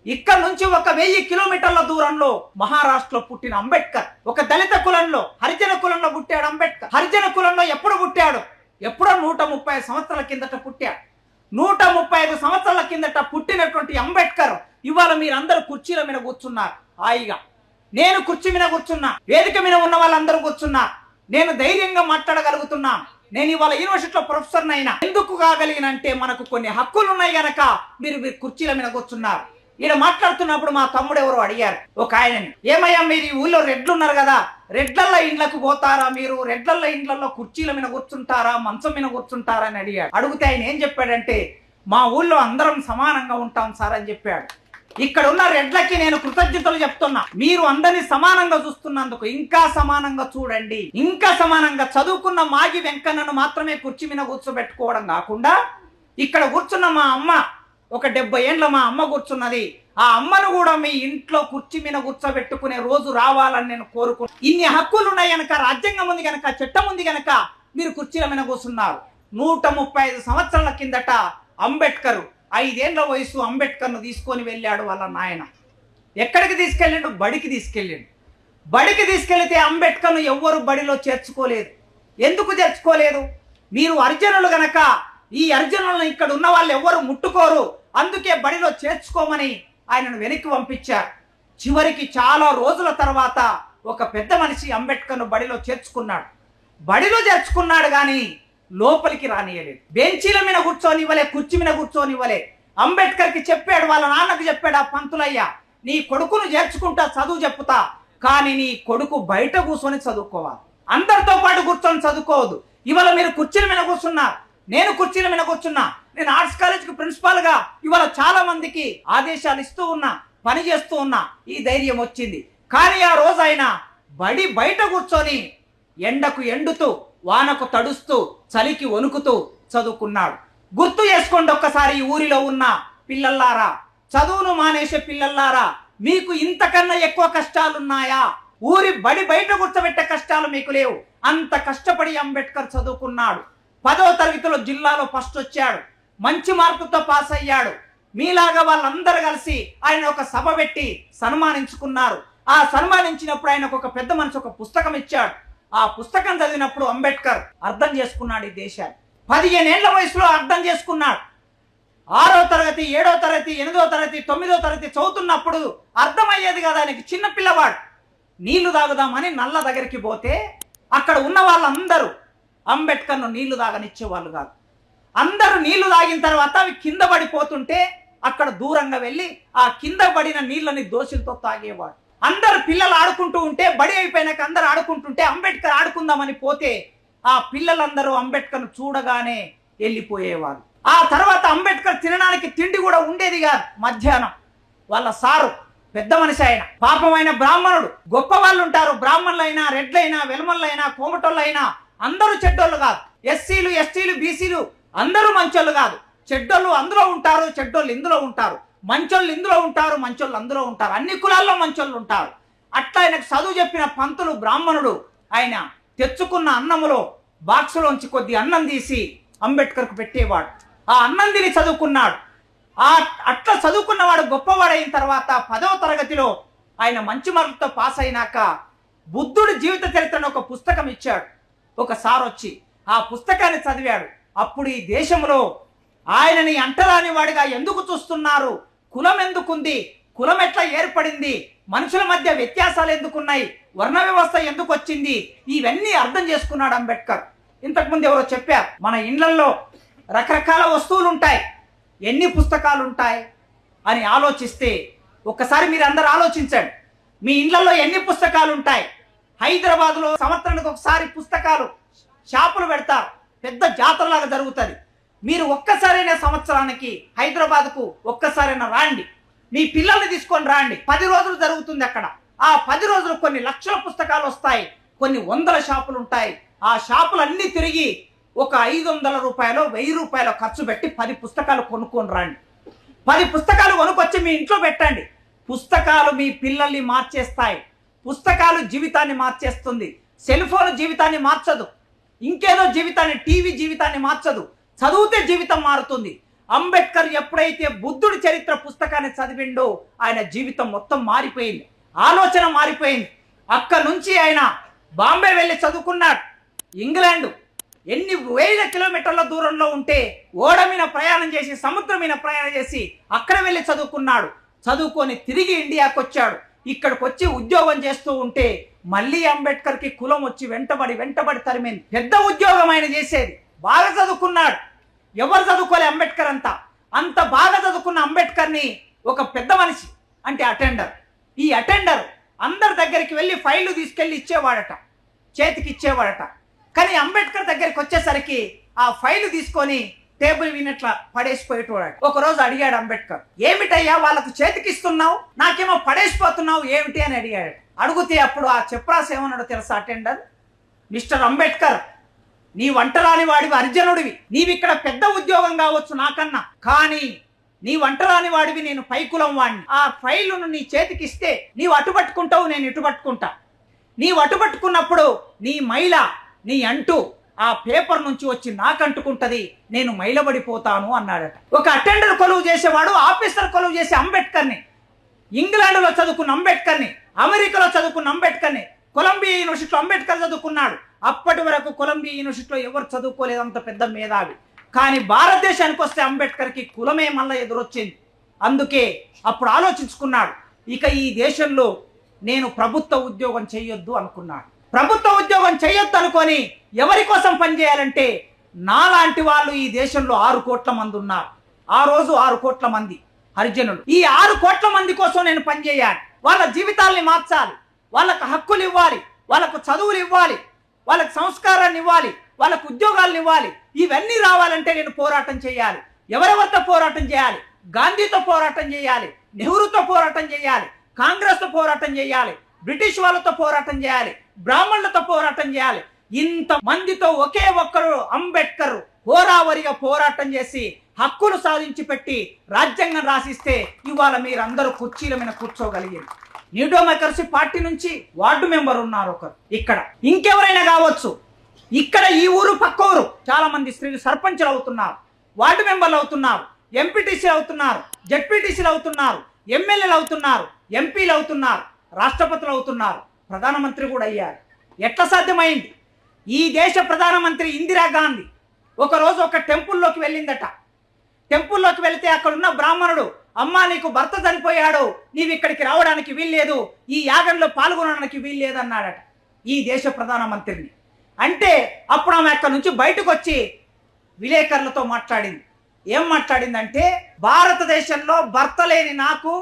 ఇక్కడ నుంచి ఒక వెయ్యి కిలోమీటర్ల దూరంలో మహారాష్ట్రలో పుట్టిన అంబేద్కర్ ఒక దళిత కులంలో హరిజన కులంలో పుట్టాడు అంబేద్కర్. హరిజన కులంలో ఎప్పుడు పుట్టాడు? ఎప్పుడో నూట ముప్పై సంవత్సరాల కిందట పుట్టాడు. నూట ముప్పై ఐదు సంవత్సరాల కిందట పుట్టినటువంటి అంబేద్కర్ ఇవాళ మీరందరూ కుర్చీల మీద కూర్చున్నారు. హాయిగా. నేను కుర్చీ మీద కూర్చున్నా. వేదిక మీద ఉన్న వాళ్ళందరూ కూర్చున్నా నేను ధైర్యంగా మాట్లాడగలుగుతున్నా. నేను ఇవాళ యూనివర్సిటీలో ప్రొఫెసర్ అయినా ఎందుకు కాగలిగినంటే మనకు కొన్ని హక్కులు ఉన్నాయి గనక మీరు మీరు కుర్చీల మీద కూర్చున్నారు. ఈయన మాట్లాడుతున్నప్పుడు మా తమ్ముడు ఎవరో అడిగారు. ఒక ఆయనని ఏమయ్యా మీరు ఈ ఊళ్ళో రెడ్లు ఉన్నారు కదా రెడ్లల్లో ఇండ్లకు పోతారా మీరు? రెడ్లల్లో ఇండ్లలో కుర్చీల మీద కూర్చుంటారా? మంచం మీద కూర్చుంటారా? అని అడిగాడు. అడిగితే ఆయన ఏం చెప్పాడంటే మా ఊళ్ళో అందరం సమానంగా ఉంటాం సార్ అని చెప్పాడు. ఇక్కడ ఉన్న రెడ్లకి నేను కృతజ్ఞతలు చెప్తున్నా. మీరు అందరిని సమానంగా చూస్తున్నందుకు ఇంకా సమానంగా చూడండి. ఇంకా సమానంగా చదువుకున్న మాగి వెంకన్నను మాత్రమే కుర్చీ మీద కూర్చోబెట్టుకోవడం కాకుండా ఇక్కడ కూర్చున్న మా అమ్మ ఒక డెబ్బై ఏండ్ల మా అమ్మ కూర్చున్నది. ఆ అమ్మను కూడా మీ ఇంట్లో కుర్చీ మీద కూర్చోబెట్టుకునే రోజు రావాలని నేను కోరుకు ఇన్ని హక్కులు ఉన్నాయి కనుక రాజ్యాంగం ఉంది కనుక చట్టం ఉంది కనుక మీరు కుర్చీల మీద కూర్చున్నారు. నూట ముప్పై ఐదు సంవత్సరాల కిందట అంబేద్కర్ ఐదేళ్ళ వయసు అంబేద్కర్ను తీసుకొని వెళ్ళాడు వాళ్ళ నాయన. ఎక్కడికి తీసుకెళ్ళాడు? బడికి తీసుకెళ్ళాడు. బడికి తీసుకెళ్తే అంబేద్కర్ను ఎవ్వరు బడిలో చేర్చుకోలేదు. ఎందుకు చేర్చుకోలేదు? మీరు అర్జునులు గనక ఈ అర్జునులను ఇక్కడ ఉన్న వాళ్ళు ఎవ్వరు ముట్టుకోరు. అందుకే బడిలో చేర్చుకోమని ఆయనను వెనక్కి పంపించారు. చివరికి చాలా రోజుల తర్వాత ఒక పెద్ద మనిషి అంబేద్కర్ను బడిలో చేర్చుకున్నాడు. బడిలో చేర్చుకున్నాడు కానీ లోపలికి రానియలేదు. బెంచీల మీద కూర్చోనివ్వలే కుర్చీ మీద కూర్చోనివ్వలే అంబేద్కర్కి చెప్పాడు వాళ్ళ నాన్నకు చెప్పాడు ఆ పంతులయ్య నీ కొడుకును చేర్చుకుంటా చదువు చెప్పుతా. కానీ నీ కొడుకు బయట కూర్చొని చదువుకోవాలి. అందరితో పాటు కూర్చొని చదువుకోవద్దు. ఇవాళ మీరు కుర్చీల మీద కూర్చున్నారు. నేను కుర్చీల మీద కూర్చున్నా. నేను ఆర్ట్స్ కాలేజ్కి ప్రిన్సిపాల్గా ఇవాళ చాలా మందికి ఆదేశాలు ఇస్తూ ఉన్నా పని చేస్తూ ఉన్నా. ఈ ధైర్యం వచ్చింది. కానీ ఆ రోజు ఆయన బడి బయట కూర్చొని ఎండకు ఎండుతూ వానకు తడుస్తూ చలికి వణుకుతూ చదువుకున్నాడు. గుర్తు చేసుకోండి ఒక్కసారి ఈ ఊరిలో ఉన్న పిల్లల్లారా. చదువును మానేసే పిల్లల్లారా మీకు ఇంతకన్నా ఎక్కువ కష్టాలున్నాయా? ఊరి బడి బయట కూర్చోబెట్టే కష్టాలు మీకు లేవు. అంత కష్టపడి అంబేద్కర్ చదువుకున్నాడు. పదో తరగతిలో జిల్లాలో ఫస్ట్ వచ్చాడు. మంచి మార్కుతో పాస్ అయ్యాడు. మీలాగా వాళ్ళందరూ కలిసి ఆయన ఒక సభ పెట్టి సన్మానించుకున్నారు. ఆ సన్మానించినప్పుడు ఆయనకు ఒక పెద్ద మనిషి ఒక పుస్తకం ఇచ్చాడు. ఆ పుస్తకం చదివినప్పుడు అంబేద్కర్ అర్థం చేసుకున్నాడు ఈ దేశాన్ని. పదిహేను ఏళ్ళ వయసులో అర్థం చేసుకున్నాడు. ఆరో తరగతి ఏడో తరగతి ఎనిమిదో తరగతి తొమ్మిదో తరగతి చదువుతున్నప్పుడు అర్థమయ్యేది కదా ఆయనకి. చిన్న పిల్లవాడు. నీళ్ళు తాగుదామని నల్ల దగ్గరికి పోతే అక్కడ ఉన్న వాళ్ళందరూ అంబేద్కర్ను నీళ్ళు తాగనిచ్చేవాళ్ళు కాదు. అందరూ నీళ్ళు తాగిన తర్వాత అవి కింద పడిపోతుంటే అక్కడ దూరంగా వెళ్ళి ఆ కింద పడిన నీళ్ళని దోషులతో తాగేవాడు. అందరు పిల్లలు ఆడుకుంటూ ఉంటే బడి అయిపోయినాక అందరు ఆడుకుంటుంటే అంబేద్కర్ ఆడుకుందామని పోతే ఆ పిల్లలందరూ అంబేద్కర్ను చూడగానే వెళ్ళిపోయేవారు. ఆ తర్వాత అంబేద్కర్ తినడానికి తిండి కూడా ఉండేది కాదు. మధ్యాహ్నం వాళ్ళ సారు పెద్ద మనిషి ఆయన పాపమైన బ్రాహ్మణుడు. గొప్ప వాళ్ళు ఉంటారు. బ్రాహ్మణులైనా రెడ్లైనా వెలమల్లైనా కోమటోళ్ళైనా అందరూ చెడ్డోళ్ళు కాదు. ఎస్సీలు ఎస్టీలు బీసీలు అందరూ మంచోళ్ళు కాదు. చెడ్డోళ్ళు అందులో ఉంటారు చెడ్డోళ్ళు ఇందులో ఉంటారు. మంచోళ్ళు ఇందులో ఉంటారు మంచోళ్ళు అందులో ఉంటారు. అన్ని కులాల్లో మంచోళ్ళు ఉంటారు. అట్లా ఆయనకు చదువు చెప్పిన పంతులు బ్రాహ్మణుడు ఆయన తెచ్చుకున్న అన్నములో బాక్సులోంచి కొద్ది అన్నం తీసి అంబేద్కర్కు పెట్టేవాడు. ఆ అన్నం తిని చదువుకున్నాడు. ఆ అట్లా చదువుకున్నవాడు గొప్పవాడైన తర్వాత పదవ తరగతిలో ఆయన మంచి మార్కులతో పాస్ అయినాక బుద్ధుడి జీవిత చరిత్రను ఒక పుస్తకం ఇచ్చాడు. ఒక సార్ వచ్చి ఆ పుస్తకాన్ని చదివాడు. అప్పుడు ఈ దేశంలో ఆయనని అంటరాని వాడిగా ఎందుకు చూస్తున్నారు? కులం ఎందుకుంది కులం ఎట్లా ఏర్పడింది? మనుషుల మధ్య వ్యత్యాసాలు ఎందుకున్నాయి వర్ణ వ్యవస్థ ఎందుకు వచ్చింది ఇవన్నీ అర్థం చేసుకున్నాడు అంబేద్కర్. ఇంతకుముందు ఎవరో చెప్పారు మన ఇండ్లలో రకరకాల వస్తువులు ఉంటాయి ఎన్ని పుస్తకాలు ఉంటాయి అని ఆలోచిస్తే ఒక్కసారి మీరు అందరు ఆలోచించండి. మీ ఇండ్లలో ఎన్ని పుస్తకాలు ఉంటాయి హైదరాబాద్లో సంవత్సరానికి ఒకసారి పుస్తకాలు షాపులు పెడతారు. పెద్ద జాతరలాగా జరుగుతుంది. మీరు ఒక్కసారైనా సంవత్సరానికి హైదరాబాద్కు ఒక్కసారైనా రాండి. మీ పిల్లల్ని తీసుకొని రాండి. పది రోజులు జరుగుతుంది అక్కడ. ఆ పది రోజులు కొన్ని లక్షల పుస్తకాలు వస్తాయి. కొన్ని వందల షాపులు ఉంటాయి. ఆ షాపులన్నీ తిరిగి ఒక ఐదు వందల రూపాయలు వెయ్యి రూపాయలు ఖర్చు పెట్టి పది పుస్తకాలు కొనుక్కొని రండి. పది పుస్తకాలు కొనుక్కొచ్చి మీ ఇంట్లో పెట్టండి. పుస్తకాలు మీ పిల్లల్ని మార్చేస్తాయి. పుస్తకాలు జీవితాన్ని మార్చేస్తుంది. సెల్ ఫోన్ జీవితాన్ని మార్చదు. ఇంకేదో జీవితాన్ని టీవీ జీవితాన్ని మార్చదు. చదివితే జీవితం మారుతుంది. అంబేద్కర్ ఎప్పుడైతే బుద్ధుడి చరిత్ర పుస్తకాన్ని చదివిండో ఆయన జీవితం మొత్తం మారిపోయింది. ఆలోచన మారిపోయింది. అక్కడ నుంచి ఆయన బాంబే వెళ్ళి చదువుకున్నాడు. ఇంగ్లాండ్ ఎన్ని వేల కిలోమీటర్ల దూరంలో ఉంటే ఓడ మీద ప్రయాణం చేసి సముద్రం మీద ప్రయాణం చేసి అక్కడ వెళ్ళి చదువుకున్నాడు. చదువుకొని తిరిగి ఇండియాకి వచ్చాడు. ఇక్కడికి వచ్చి ఉద్యోగం చేస్తూ ఉంటే మళ్ళీ అంబేద్కర్కి కులం వచ్చి వెంటబడి వెంటబడి తరిమింది. పెద్ద ఉద్యోగం ఆయన చేసేది. బాగా చదువుకున్నాడు. ఎవరు చదువుకోలే అంబేద్కర్ అంతా? అంత బాగా చదువుకున్న అంబేద్కర్ని ఒక పెద్ద మనిషి అంటే అటెండర్. ఈ అటెండర్ అందరి దగ్గరికి వెళ్ళి ఫైళ్ళు తీసుకెళ్ళి ఇచ్చేవాడట. చేతికి ఇచ్చేవాడట. కానీ అంబేద్కర్ దగ్గరికి వచ్చేసరికి ఆ ఫైలు తీసుకొని టేబుల్ వినట్ల పడేసిపోయేటోడాడు ఒక రోజు అడిగాడు అంబేద్కర్ ఏమిటయ్యా వాళ్ళకు చేతికి ఇస్తున్నావు? నాకేమో పడేసిపోతున్నావు ఏమిటి? అని అడిగాడు. అడిగితే అప్పుడు ఆ చెప్రాస్ ఏమన్నాడో తెలుసా అటెండర్? మిస్టర్ అంబేద్కర్ నీ వంటరాని వాడివి అర్జునుడివి. నీవిక్కడ పెద్ద ఉద్యోగం కావచ్చు నాకన్నా. కానీ నీ వంటరాని వాడివి నేను పైకులం వాడిని ఆ ఫైలును నీ చేతికిస్తే నీవు అటు పట్టుకుంటావు నేను ఇటు పట్టుకుంటా. నీవు అటు పట్టుకున్నప్పుడు నీ మైల నీ అంటూ ఆ పేపర్ నుంచి వచ్చి నాకు అంటుకుంటది నేను మైలబడిపోతాను అన్నాడట. ఒక అటెండర్ కొలువు చేసేవాడు ఆఫీసర్ కొలువు చేసే అంబేద్కర్ని. ఇంగ్లాండ్లో చదువుకున్న అంబేద్కర్ని అమెరికాలో చదువుకున్న అంబేద్కర్ని కొలంబియా యూనివర్సిటీలో అంబేద్కర్ చదువుకున్నాడు. అప్పటి వరకు కొలంబియా యూనివర్సిటీలో ఎవరు చదువుకోలేదు అంత పెద్ద మేధావి. కానీ భారతదేశానికి వస్తే అంబేద్కర్కి కులమే మళ్ళీ ఎదురొచ్చింది. అందుకే అప్పుడు ఆలోచించుకున్నాడు ఇక ఈ దేశంలో నేను ప్రభుత్వ ఉద్యోగం చేయొద్దు అనుకున్నాడు. ప్రభుత్వ ఉద్యోగం చేయొద్దు అనుకొని ఎవరి కోసం పనిచేయాలంటే నాలాంటి వాళ్ళు ఈ దేశంలో ఆరు కోట్ల మంది ఉన్నారు. ఆ రోజు ఆరు కోట్ల మంది హరిజనులు. ఈ ఆరు కోట్ల మంది కోసం నేను పనిచేయాలి వాళ్ళ జీవితాల్ని మార్చాలి. వాళ్ళకు హక్కులు ఇవ్వాలి. వాళ్ళకు చదువులు ఇవ్వాలి. వాళ్ళకి సంస్కారాన్ని ఇవ్వాలి వాళ్ళకు ఉద్యోగాలను ఇవ్వాలి. ఇవన్నీ రావాలంటే నేను పోరాటం చేయాలి. ఎవరెవరితో పోరాటం చేయాలి? గాంధీతో పోరాటం చేయాలి. నెహ్రూతో పోరాటం చేయాలి. కాంగ్రెస్తో పోరాటం చేయాలి. బ్రిటిష్ వాళ్ళతో పోరాటం చేయాలి. బ్రాహ్మణులతో పోరాటం చేయాలి. ఇంత మందితో ఒకే ఒక్కరు అంబేద్కర్ హోరావరిగా పోరాటం చేసి హక్కులు సాధించి పెట్టి రాజ్యాంగం రాసిస్తే ఇవాళ మీరందరూ కుర్చీల మీద కూర్చోగలిగారు. న్యూడో పార్టీ నుంచి వార్డు మెంబర్ ఉన్నారు ఒకరు. ఇక్కడ. ఇంకెవరైనా కావచ్చు. ఇక్కడ ఈ ఊరు పక్క ఊరు చాలా మంది స్త్రీలు సర్పంచులు అవుతున్నారు. వార్డు మెంబర్లు అవుతున్నారు. ఎంపీటీసీలు అవుతున్నారు. జడ్పీటీసీలు అవుతున్నారు. ఎమ్మెల్యేలు అవుతున్నారు. ఎంపీలు అవుతున్నారు. రాష్ట్రపతులు అవుతున్నారు. ప్రధానమంత్రి కూడా అయ్యారు. ఎట్లా సాధ్యమైంది? ఈ దేశ ప్రధానమంత్రి ఇందిరాగాంధీ ఒకరోజు ఒక టెంపుల్లోకి వెళ్ళిందట. టెంపుల్లోకి వెళితే అక్కడున్న బ్రాహ్మణుడు అమ్మా నీకు భర్త చనిపోయాడు. నీవు ఇక్కడికి రావడానికి వీల్లేదు. ఈ యాగంలో పాల్గొనడానికి వీల్లేదు అన్నాడట ఈ దేశ ప్రధానమంత్రిని అంటే అప్పుడు ఆమె అక్కడి నుంచి బయటకు వచ్చి విలేకరులతో మాట్లాడింది. ఏం మాట్లాడిందంటే భారతదేశంలో భర్త లేని నాకు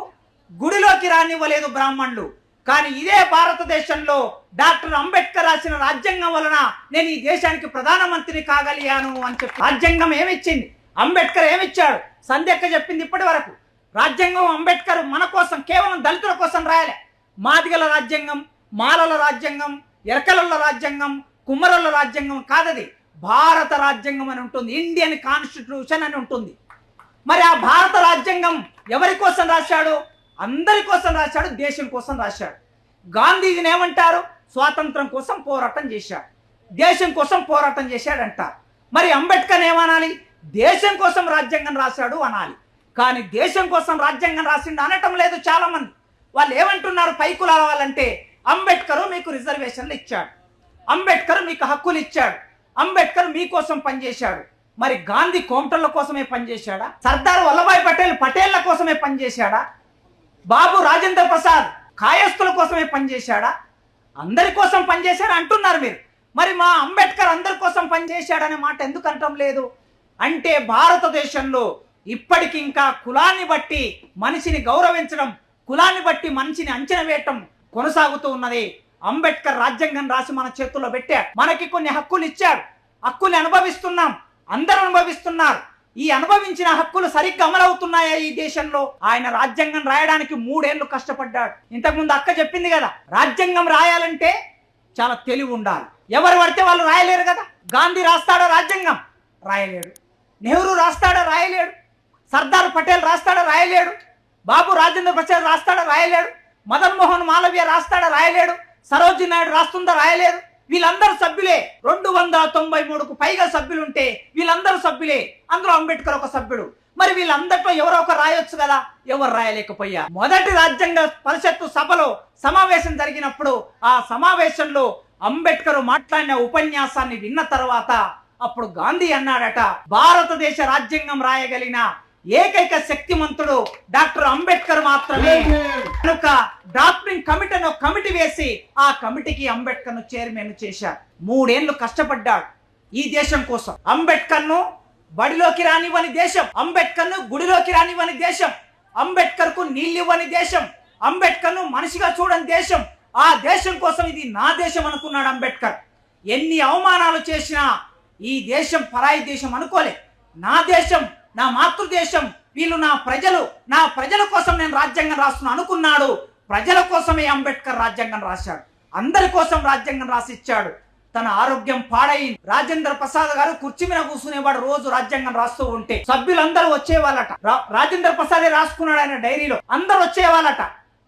గుడిలోకి రానివ్వలేదు బ్రాహ్మణులు. కానీ ఇదే భారతదేశంలో డాక్టర్ అంబేద్కర్ రాసిన రాజ్యాంగం వలన నేను ఈ దేశానికి ప్రధానమంత్రి కాగలిగాను అని చెప్పి రాజ్యాంగం ఏమిచ్చింది? అంబేద్కర్ ఏమిచ్చాడు? సంధ్యక్క చెప్పింది ఇప్పటి వరకు. రాజ్యాంగం అంబేద్కర్ మన కోసం కేవలం దళితుల కోసం రాయలే. మాదిగల రాజ్యాంగం మాలల రాజ్యాంగం ఎరకలల రాజ్యాంగం కుమ్మరుల రాజ్యాంగం కాదది. భారత రాజ్యాంగం అని ఉంటుంది. ఇండియన్ కాన్స్టిట్యూషన్ అని ఉంటుంది. మరి ఆ భారత రాజ్యాంగం ఎవరి కోసం రాశాడు? అందరి కోసం రాశాడు దేశం కోసం రాశాడు. గాంధీజీని ఏమంటారు? స్వాతంత్రం కోసం పోరాటం చేశాడు. దేశం కోసం పోరాటం చేశాడంటారు. మరి అంబేద్కర్ ఏమనాలి? దేశం కోసం రాజ్యాంగం రాశాడు అనాలి. కానీ దేశం కోసం రాజ్యాంగం రాసిండు అనటం లేదు చాలా మంది వాళ్ళు ఏమంటున్నారు పైకుల వాళ్ళంటే అంబేద్కర్ మీకు రిజర్వేషన్లు ఇచ్చాడు. అంబేద్కర్ మీకు హక్కులు ఇచ్చాడు. అంబేద్కర్ మీకోసం పనిచేశాడు. మరి గాంధీ కోమటల కోసమే పనిచేశాడా? సర్దార్ వల్లభాయ్ పటేల్ పటేళ్ళ కోసమే పనిచేశాడా? బాబు రాజేంద్ర ప్రసాద్ కాయస్థుల కోసమే పనిచేశాడా? అందరి కోసం పనిచేశాడు అంటున్నారు మీరు. మరి మా అంబేద్కర్ అందరి కోసం పనిచేశాడనే మాట ఎందుకు అనటం లేదు? అంటే భారతదేశంలో ఇప్పటికి ఇంకా కులాన్ని బట్టి మనిషిని గౌరవించడం కులాన్ని బట్టి మనిషిని అంచనా వేయటం కొనసాగుతూ ఉన్నది. అంబేద్కర్ రాజ్యాంగం రాసి మన చేతుల్లో పెట్టారు. మనకి కొన్ని హక్కులు ఇచ్చారు. హక్కులు అనుభవిస్తున్నాం. అందరూ అనుభవిస్తున్నారు. ఈ అనుభవించిన హక్కులు సరిగ్గా అమలవుతున్నాయా ఈ దేశంలో? ఆయన రాజ్యాంగం రాయడానికి మూడేళ్ళు కష్టపడ్డాడు. ఇంతకుముందు అక్క చెప్పింది కదా రాజ్యాంగం రాయాలంటే చాలా తెలివి ఉండాలి. ఎవరు పడితే వాళ్ళు రాయలేరు కదా. గాంధీ రాస్తాడో రాజ్యాంగం? రాయలేడు. నెహ్రూ రాస్తాడో రాయలేడు. సర్దార్ పటేల్ రాస్తాడా రాయలేడు? బాబు రాజేంద్ర ప్రసాద్ రాస్తాడా రాయలేడు? మదన్ మోహన్ మాలవ్య రాస్తాడా రాయలేడు? సరోజి నాయుడు రాస్తుందా రాయలేదు? వీళ్ళందరూ సభ్యులే. రెండు వందల తొంభై మూడుకు పైగా సభ్యులుంటే వీళ్ళందరూ సభ్యులే. అందులో అంబేద్కర్ ఒక సభ్యుడు. మరి వీళ్ళందరిలో ఎవరో ఒక రాయొచ్చు కదా? ఎవరు రాయలేకపోయా మొదటి రాజ్యాంగ పరిషత్తు సభలో సమావేశం జరిగినప్పుడు ఆ సమావేశంలో అంబేద్కర్ మాట్లాడిన ఉపన్యాసాన్ని విన్న తర్వాత అప్పుడు గాంధీ అన్నాడట భారతదేశ రాజ్యాంగం రాయగలిగిన ఏకైక శక్తిమంతుడు డాక్టర్ అంబేద్కర్ మాత్రమే. కనుక డాక్టరింగ్ కమిటీ అని ఒక కమిటీ వేసి ఆ కమిటీకి అంబేద్కర్ను చైర్మన్ చేశారు మూడేళ్ళు కష్టపడ్డాడు ఈ దేశం కోసం. అంబేద్కర్ను బడిలోకి రానివ్వని దేశం. అంబేద్కర్ను గుడిలోకి రానివ్వని దేశం. అంబేద్కర్కు నీళ్ళివ్వని దేశం. అంబేద్కర్ను మనిషిగా చూడని దేశం. ఆ దేశం కోసం ఇది నా దేశం అనుకున్నాడు అంబేద్కర్. ఎన్ని అవమానాలు చేసినా ఈ దేశం పరాయి దేశం అనుకోలే. నా దేశం నా మాతృదేశం వీళ్ళు నా ప్రజలు నా ప్రజల కోసం నేను రాజ్యాంగం రాస్తున్నా అనుకున్నాడు. ప్రజల కోసమే అంబేద్కర్ రాజ్యాంగం రాశాడు. అందరి కోసం రాజ్యాంగం రాసిచ్చాడు. తన ఆరోగ్యం పాడైంది. రాజేంద్ర ప్రసాద్ గారు కుర్చీ మీద కూర్చునేవాడు రోజు రాజ్యాంగం రాస్తూ ఉంటే. సభ్యులందరూ వచ్చేవాళ్ళట. రాజేంద్ర ప్రసాదే రాసుకున్నాడు ఆయన డైరీలో. అందరూ వచ్చేవాళ్ళట.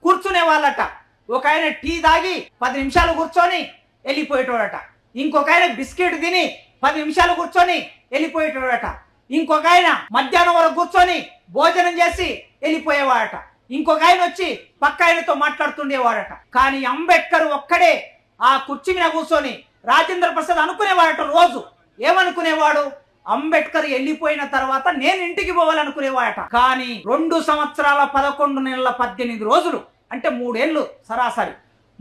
కూర్చునే వాళ్ళట ఒక ఆయన టీ తాగి పది నిమిషాలు కూర్చొని వెళ్ళిపోయేటోడట. ఇంకొక ఆయన బిస్కెట్ తిని పది నిమిషాలు కూర్చొని వెళ్ళిపోయేటోడట. ఇంకొక ఆయన మధ్యాహ్నం వరకు కూర్చొని భోజనం చేసి వెళ్ళిపోయేవాడట. ఇంకొక ఆయన వచ్చి పక్క ఆయనతో మాట్లాడుతుండేవాడట. కానీ అంబేద్కర్ ఒక్కడే ఆ కుర్చీ మీద కూర్చొని రాజేంద్ర ప్రసాద్ అనుకునేవాడట రోజు. ఏమనుకునేవాడు? అంబేద్కర్ వెళ్ళిపోయిన తర్వాత నేను ఇంటికి పోవాలనుకునేవాడట. కానీ రెండు సంవత్సరాల పదకొండు నెలల పద్దెనిమిది రోజులు అంటే మూడేళ్ళు సరాసరి.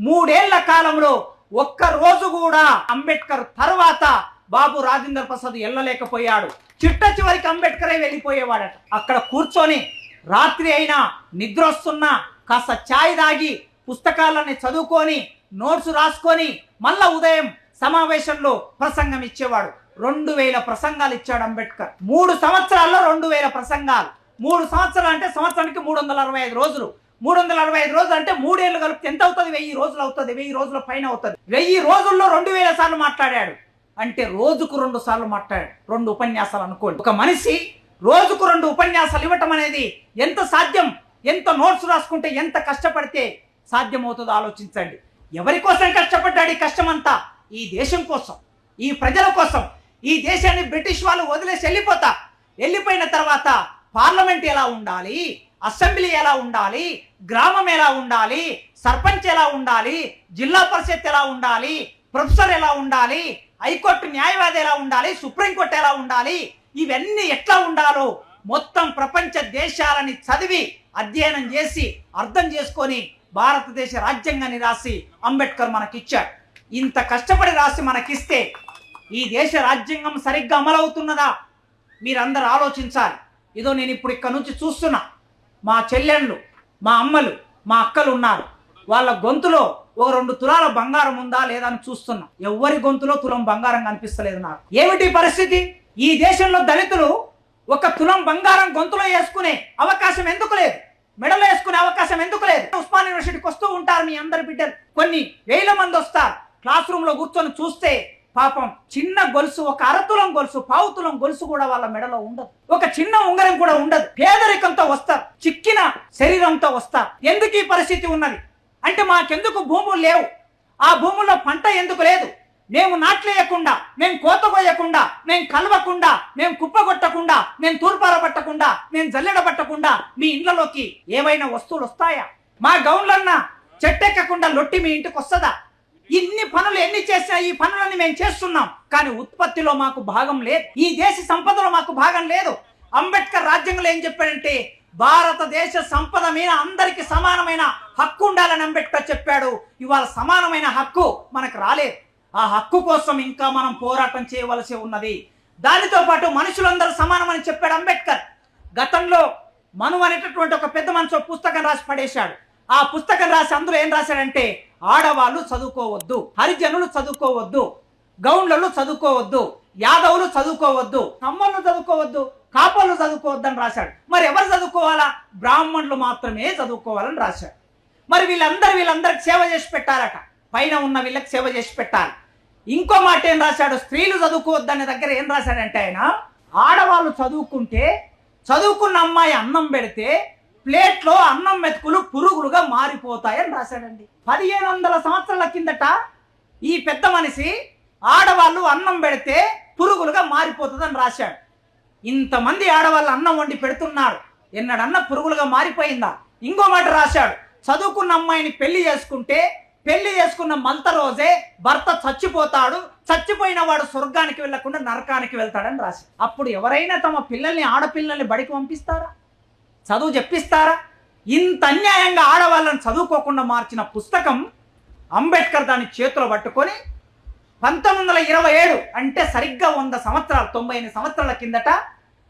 మూడేళ్ళ కాలంలో ఒక్క రోజు కూడా అంబేద్కర్ తర్వాత బాబు రాజేంద్ర ప్రసాద్ వెళ్ళలేకపోయాడు చిట్ట చివరికి అంబేద్కరే వెళ్ళిపోయేవాడట. అక్కడ కూర్చొని రాత్రి అయినా నిద్రొస్తున్నా కాస్త ఛాయ్ తాగి పుస్తకాలని చదువుకొని నోట్స్ రాసుకొని మళ్ళా ఉదయం సమావేశంలో ప్రసంగం ఇచ్చేవాడు. రెండు వేల ప్రసంగాలు ఇచ్చాడు అంబేద్కర్. మూడు సంవత్సరాల్లో రెండు వేల ప్రసంగాలు. మూడు సంవత్సరాలు అంటే సంవత్సరానికి మూడు వందల అరవై ఐదు రోజులు. మూడు వందల అరవై ఐదు రోజులు అంటే మూడేళ్ళు కలిపితే ఎంత అవుతుంది? వెయ్యి రోజులు అవుతుంది వెయ్యి రోజుల పైన అవుతుంది. వెయ్యి రోజుల్లో రెండు వేల సార్లు మాట్లాడాడు. అంటే రోజుకు రెండు సార్లు మాట్లాడు రెండు ఉపన్యాసాలు అనుకోండి. ఒక మనిషి రోజుకు రెండు ఉపన్యాసాలు ఇవ్వటం అనేది ఎంత సాధ్యం? ఎంత నోట్స్ రాసుకుంటే ఎంత కష్టపడితే సాధ్యమవుతుందో ఆలోచించండి. ఎవరి కోసం కష్టపడ్డాడు ఈ కష్టమంతా? ఈ దేశం కోసం ఈ ప్రజల కోసం. ఈ దేశాన్ని బ్రిటిష్ వాళ్ళు వదిలేసి వెళ్ళిపోతా. వెళ్ళిపోయిన తర్వాత పార్లమెంట్ ఎలా ఉండాలి? అసెంబ్లీ ఎలా ఉండాలి? గ్రామం ఎలా ఉండాలి? సర్పంచ్ ఎలా ఉండాలి? జిల్లా పరిషత్ ఎలా ఉండాలి? ప్రొఫెసర్ ఎలా ఉండాలి? హైకోర్టు న్యాయవాది ఎలా ఉండాలి? సుప్రీంకోర్టు ఎలా ఉండాలి? ఇవన్నీ ఎట్లా ఉండాలో మొత్తం ప్రపంచ దేశాలని చదివి అధ్యయనం చేసి అర్థం చేసుకొని భారతదేశ రాజ్యాంగాన్ని రాసి అంబేద్కర్ మనకిచ్చాడు. ఇంత కష్టపడి రాసి మనకిస్తే ఈ దేశ రాజ్యాంగం సరిగ్గా అమలవుతున్నదా? మీరందరూ ఆలోచించాలి. ఇదో నేను ఇప్పుడు ఇక్కడ నుంచి చూస్తున్నా. మా చెల్లెళ్ళు మా అమ్మలు మా అక్కలు ఉన్నారు. వాళ్ళ గొంతులో ఒక రెండు తులాల బంగారం ఉందా లేదా అని చూస్తున్నా. ఎవరి గొంతులో తులం బంగారం కనిపిస్తలేదు నాకు. ఏమిటి పరిస్థితి? ఈ దేశంలో దళితులు ఒక తులం బంగారం గొంతులో వేసుకునే అవకాశం ఎందుకు లేదు? మెడలో వేసుకునే అవకాశం ఎందుకు లేదు? ఉస్మాన్ యూనివర్సిటీకి వస్తూ ఉంటారు మీ అందరి బిడ్డలు. కొన్ని వేల మంది వస్తారు. క్లాస్ రూమ్లో కూర్చొని చూస్తే పాపం చిన్న గొలుసు ఒక అరతులం గొలుసు పావుతులం గొలుసు కూడా వాళ్ళ మెడలో ఉండదు. ఒక చిన్న ఉంగరం కూడా ఉండదు. పేదరికంతో వస్తారు. చిక్కిన శరీరంతో వస్తారు. ఎందుకు ఈ పరిస్థితి ఉన్నది? అంటే మాకెందుకు భూములు లేవు? ఆ భూముల్లో పంట ఎందుకు లేదు? మేము నాట్లేయకుండా మేము కోత కోయకుండా మేము కలవకుండా మేము కుప్ప కొట్టకుండా మేము తూర్పార పట్టకుండా మేము జల్లెడ పట్టకుండా మీ ఇండ్లలోకి ఏవైనా వస్తువులు వస్తాయా? మా గౌన్లన్నా చెట్టెక్కకుండా లొట్టి మీ ఇంటికి వస్తుందా? ఇన్ని పనులు ఎన్ని చేసినా ఈ పనులన్నీ మేము చేస్తున్నాం. కానీ ఉత్పత్తిలో మాకు భాగం లేదు. ఈ దేశ సంపదలో మాకు భాగం లేదు. అంబేద్కర్ రాజ్యాంగంలో ఏం చెప్పాడంటే భారతదేశ సంపద మీద అందరికి సమానమైన హక్కు ఉండాలని అంబేద్కర్ చెప్పాడు. ఇవాళ సమానమైన హక్కు మనకు రాలేదు. ఆ హక్కు కోసం ఇంకా మనం పోరాటం చేయవలసి ఉన్నది. దానితో పాటు మనుషులందరూ సమానమని చెప్పాడు అంబేద్కర్. గతంలో మను అనేటటువంటి ఒక పెద్ద మనిషి పుస్తకం రాసి పడేశాడు. ఆ పుస్తకం రాసి అందులో ఏం రాశాడంటే ఆడవాళ్ళు చదువుకోవద్దు హరిజనులు చదువుకోవద్దు గౌండ్లలో చదువుకోవద్దు యాదవులు చదువుకోవద్దు కమ్మలు చదువుకోవద్దు కాపలు చదువుకోవద్దని రాశాడు. మరి ఎవరు చదువుకోవాలా? బ్రాహ్మణులు మాత్రమే చదువుకోవాలని రాశాడు. మరి వీళ్ళందరూ వీళ్ళందరికి సేవ చేసి పెట్టాలట. పైన ఉన్న వీళ్ళకి సేవ చేసి పెట్టాలి. ఇంకో మాట ఏం రాశాడు? స్త్రీలు చదువుకోవద్దనే దగ్గర ఏం రాశాడంటే ఆయన ఆడవాళ్ళు చదువుకుంటే చదువుకున్న అమ్మాయి అన్నం పెడితే ప్లేట్లో అన్నం మెతుకులు పురుగులుగా మారిపోతాయని రాశాడండి. పదిహేను వందల సంవత్సరాల కిందట ఈ పెద్ద మనిషి ఆడవాళ్ళు అన్నం పెడితే పురుగులుగా మారిపోతుందని రాశాడు. ఇంతమంది ఆడవాళ్ళు అన్నం వండి పెడుతున్నారు. ఎన్నడన్నా పురుగులుగా మారిపోయిందా? ఇంకో మాట రాశాడు. చదువుకున్న అమ్మాయిని పెళ్ళి చేసుకుంటే పెళ్ళి చేసుకున్న మంత రోజే భర్త చచ్చిపోతాడు. చచ్చిపోయిన వాడు స్వర్గానికి వెళ్ళకుండా నరకానికి వెళ్తాడని రాశాడు. అప్పుడు ఎవరైనా తమ పిల్లల్ని ఆడపిల్లల్ని బడికి పంపిస్తారా? చదువు చెప్పిస్తారా? ఇంత అన్యాయంగా ఆడవాళ్ళని చదువుకోకుండా మార్చిన పుస్తకం అంబేద్కర్ దాన్ని చేతిలో పట్టుకొని పంతొమ్మిది వందల ఇరవై ఏడు అంటే సరిగ్గా వంద సంవత్సరాలు తొంభై ఎనిమిది సంవత్సరాల కిందట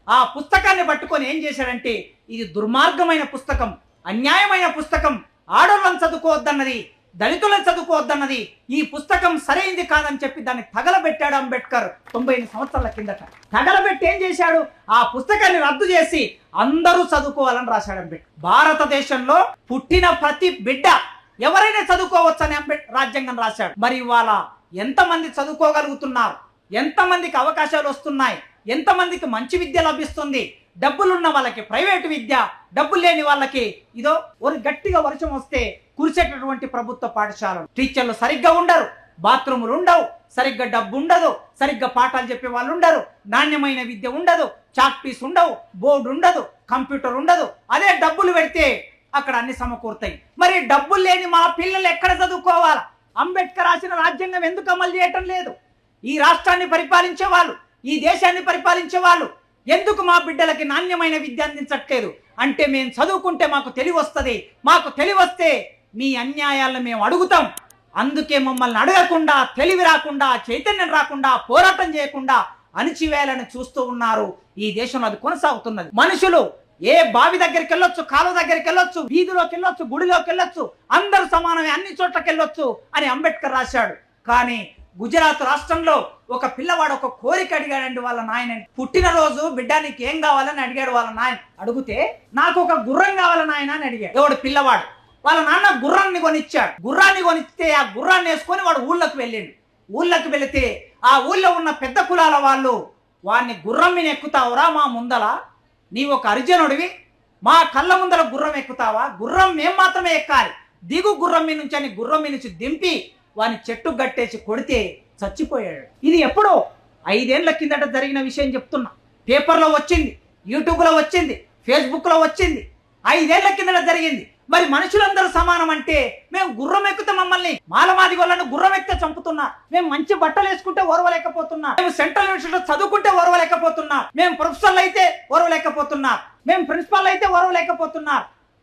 ఆ పుస్తకాన్ని పట్టుకొని ఏం చేశాడంటే ఇది దుర్మార్గమైన పుస్తకం అన్యాయమైన పుస్తకం ఆడవాళ్ళని చదువుకోవద్దన్నది దళితులను చదువుకోవద్దన్నది ఈ పుస్తకం సరైంది కాదని చెప్పి దాన్ని తగలబెట్టాడు అంబేద్కర్ తొంభై ఎనిమిది సంవత్సరాల కిందట. తగలబెట్టి ఏం చేశాడు? ఆ పుస్తకాన్ని రద్దు చేసి అందరూ చదువుకోవాలని రాశాడు అంబేద్కర్. భారతదేశంలో పుట్టిన ప్రతి బిడ్డ ఎవరైనా చదువుకోవచ్చని అంబేద్కర్ రాజ్యాంగం రాశాడు. మరి ఇవాళ ఎంతమంది చదువుకోగలుగుతున్నారు? ఎంతమందికి అవకాశాలు వస్తున్నాయి? ఎంతమందికి మంచి విద్య లభిస్తుంది? డబ్బులున్న వాళ్ళకి ప్రైవేటు విద్య డబ్బులు లేని వాళ్ళకి ఇదో ఒక గట్టిగా వర్షం వస్తే కురిసేటటువంటి ప్రభుత్వ పాఠశాలలు. టీచర్లు సరిగ్గా ఉండరు బాత్రూములు ఉండవు సరిగ్గా డబ్బు ఉండదు సరిగ్గా పాఠాలు చెప్పే వాళ్ళు ఉండరు నాణ్యమైన విద్య ఉండదు చాక్ పీస్ ఉండవు బోర్డు ఉండదు కంప్యూటర్ ఉండదు అదే డబ్బులు పెడితే అక్కడ అన్ని సమకూరుతాయి. మరి డబ్బులు లేని మా పిల్లలు ఎక్కడ చదువుకోవాలి? అంబేద్కర్ రాసిన రాజ్యాంగం ఎందుకు అమలు చేయటం లేదు? ఈ రాష్ట్రాన్ని పరిపాలించే వాళ్ళు ఈ దేశాన్ని పరిపాలించే వాళ్ళు ఎందుకు మా బిడ్డలకి నాణ్యమైన విద్య అందించట్లేదు? అంటే మేము చదువుకుంటే మాకు తెలివి వస్తుంది. మాకు తెలివి వస్తే మీ అన్యాయాలను మేము అడుగుతాం. అందుకే మమ్మల్ని అడగకుండా తెలివి రాకుండా చైతన్యం రాకుండా పోరాటం చేయకుండా అణిచివేయాలని చూస్తూ ఉన్నారు. ఈ దేశంలో అది కొనసాగుతున్నది. మనుషులు ఏ బావి దగ్గరికి వెళ్ళొచ్చు కాలువ దగ్గరికి వెళ్ళొచ్చు వీధిలోకి వెళ్ళొచ్చు గుడిలోకి వెళ్ళొచ్చు అందరూ సమానమే అన్ని చోట్లకి వెళ్ళొచ్చు అని అంబేద్కర్ రాశాడు. కానీ గుజరాత్ రాష్ట్రంలో ఒక పిల్లవాడు ఒక కోరిక అడిగాడండి వాళ్ళ నాయన పుట్టినరోజు బిడ్డ నీకు ఏం కావాలని అడిగాడు వాళ్ళ నాయన. అడిగితే నాకు ఒక గుర్రం కావాలని నాయన అని అడిగాడు. ఎవడు పిల్లవాడు? వాళ్ళ నాన్న గుర్రాన్ని కొనిచ్చాడు. గుర్రాన్ని కొనిస్తే ఆ గుర్రాన్ని వేసుకొని వాడు ఊళ్ళోకి వెళ్ళిండు. ఊళ్ళోకి వెళితే ఆ ఊళ్ళో ఉన్న పెద్ద కులాల వాళ్ళు వాడిని గుర్రం మీద ఎక్కుతావురా మా ముందల. నీవు ఒక అర్జునుడివి. మా కళ్ళ ముందర గుర్రం ఎక్కుతావా? గుర్రం మేము మాత్రమే ఎక్కాలి. దిగు గుర్రం మీద నుంచి అని గుర్రం మీద నుంచి దింపి వాని చెట్టు గట్టేసి కొడితే చచ్చిపోయాడు. ఇది ఎప్పుడో ఐదేళ్ళ కిందట జరిగిన విషయం చెప్తున్నా. పేపర్లో వచ్చింది యూట్యూబ్లో వచ్చింది ఫేస్బుక్లో వచ్చింది. ఐదేళ్ళ కిందట జరిగింది. మరి మనుషులందరూ సమానం అంటే మేము గుర్రం ఎక్కుతే మమ్మల్ని మాలమాది వాళ్ళను గుర్రం ఎక్కితే చంపుతున్నా. మేము మంచి బట్టలు వేసుకుంటే ఓర్వలేకపోతున్నా. మేము సెంట్రల్ యూనివర్సిటీలో చదువుకుంటే ఓర్వలేకపోతున్నా. మేము ప్రొఫెసర్లు అయితే ఓర్వలేకపోతున్నా. మేము ప్రిన్సిపాల్ అయితే ఓర్వలేకపోతున్నా.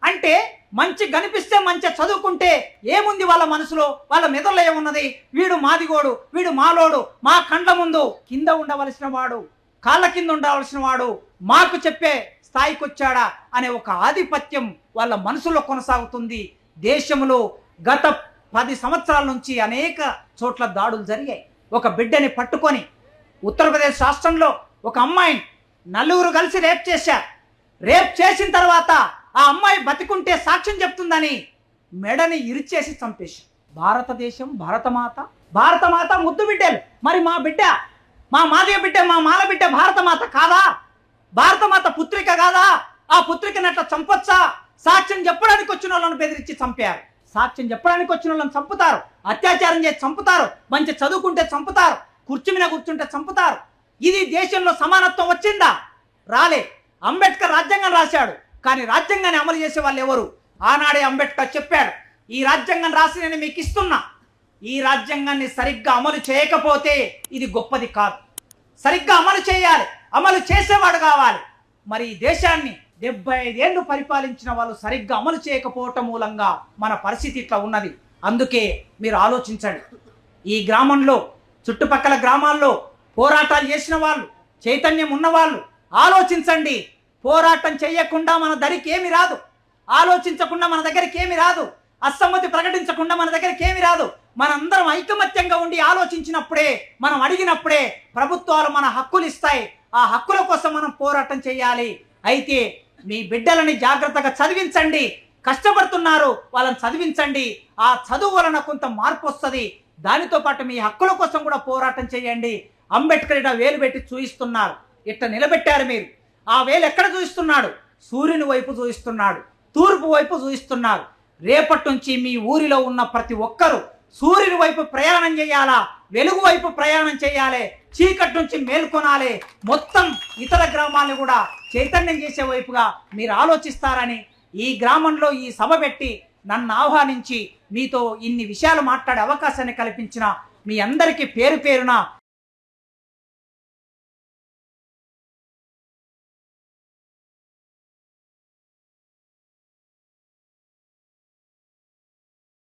అంటే మంచి కనిపిస్తే మంచి చదువుకుంటే ఏముంది వాళ్ళ మనసులో? వాళ్ళ మెదడులో ఏమున్నది? వీడు మాదిగోడు వీడు మాలోడు మా కండ్ల ముందు కింద ఉండవలసిన వాడు కాళ్ళ కింద ఉండవలసిన వాడు మాకు చెప్పే స్థాయికి వచ్చాడా అనే ఒక ఆధిపత్యం వాళ్ళ మనసులో కొనసాగుతుంది. దేశంలో గత పది సంవత్సరాల నుంచి అనేక చోట్ల దాడులు జరిగాయి. ఒక బిడ్డని పట్టుకొని ఉత్తరప్రదేశ్ రాష్ట్రంలో ఒక అమ్మాయిని నలుగురు కలిసి రేప్ చేశారు. రేప్ చేసిన తర్వాత ఆ అమ్మాయి బతికుంటే సాక్ష్యం చెప్తుందని మెడని ఇరిచేసి చంపేసి భారతదేశం భారతమాత భారతమాత ముద్దు బిడ్డలు. మరి మా బిడ్డ మా మాదయ్య బిడ్డ మా మాల బిడ్డ భారతమాత కాదా? భారతమాత పుత్రిక కాదా? ఆ పుత్రిక అట్లా చంపొచ్చా? సాక్ష్యం చెప్పడానికి వచ్చిన వాళ్ళని బెదిరించి చంపారు. సాక్ష్యం చెప్పడానికి వచ్చిన వాళ్ళని చంపుతారు. అత్యాచారం చేసి చంపుతారు. మంచి చదువుకుంటే చంపుతారు. కుర్చీ మీద కూర్చుంటే చంపుతారు. ఇది దేశంలో సమానత్వం వచ్చిందా? రాలే. అంబేద్కర్ రాజ్యాంగం రాశాడు. కానీ రాజ్యాంగాన్ని అమలు చేసే వాళ్ళు ఎవరు? ఆనాడే అంబేద్కర్ చెప్పాడు ఈ రాజ్యాంగం రాసి నేను మీకు ఇస్తున్నా. ఈ రాజ్యాంగాన్ని సరిగ్గా అమలు చేయకపోతే ఇది గొప్పది కాదు. సరిగ్గా అమలు చేయాలి అమలు చేసేవాడు కావాలి. మరి ఈ దేశాన్ని డెబ్బై ఐదేళ్ళు పరిపాలించిన వాళ్ళు సరిగ్గా అమలు చేయకపోవటం మూలంగా మన పరిస్థితి ఇట్లా ఉన్నది. అందుకే మీరు ఆలోచించండి. ఈ గ్రామంలో చుట్టుపక్కల గ్రామాల్లో పోరాటాలు చేసిన వాళ్ళు చైతన్యం ఉన్నవాళ్ళు ఆలోచించండి. పోరాటం చేయకుండా మన దరికి ఏమి రాదు. ఆలోచించకుండా మన దగ్గరికి ఏమి రాదు. అసమ్మతి ప్రకటించకుండా మన దగ్గరికి ఏమి రాదు. మనందరం ఐకమత్యంగా ఉండి ఆలోచించినప్పుడే మనం అడిగినప్పుడే ప్రభుత్వాలు మన హక్కులు ఇస్తాయి. ఆ హక్కుల కోసం మనం పోరాటం చేయాలి అయితే మీ బిడ్డలని జాగ్రత్తగా చదివించండి. కష్టపడుతున్నారు వాళ్ళని చదివించండి. ఆ చదువు వలన కొంత మార్పు వస్తుంది. దానితో పాటు మీ హక్కుల కోసం కూడా పోరాటం చేయండి అంబేద్కర్ ఇట వేలు పెట్టి చూయిస్తున్నారు. ఇట్లా నిలబెట్టారు మీరు. ఆ వేలు ఎక్కడ చూయిస్తున్నాడు? సూర్యుని వైపు చూయిస్తున్నాడు. తూర్పు వైపు చూయిస్తున్నారు రేపటి నుంచి మీ ఊరిలో ఉన్న ప్రతి ఒక్కరూ సూర్యుని వైపు ప్రయాణం చేయాలా? వెలుగు వైపు ప్రయాణం చేయాలి? చీకటి నుంచి మేల్కొనాలి? మొత్తం ఇతర గ్రామాలను కూడా చైతన్యం చేసే వైపుగా మీరు ఆలోచిస్తారని ఈ గ్రామంలో ఈ సభ పెట్టి నన్ను ఆహ్వానించి మీతో ఇన్ని విషయాలు మాట్లాడే అవకాశాన్ని కల్పించిన మీ అందరికీ పేరు పేరున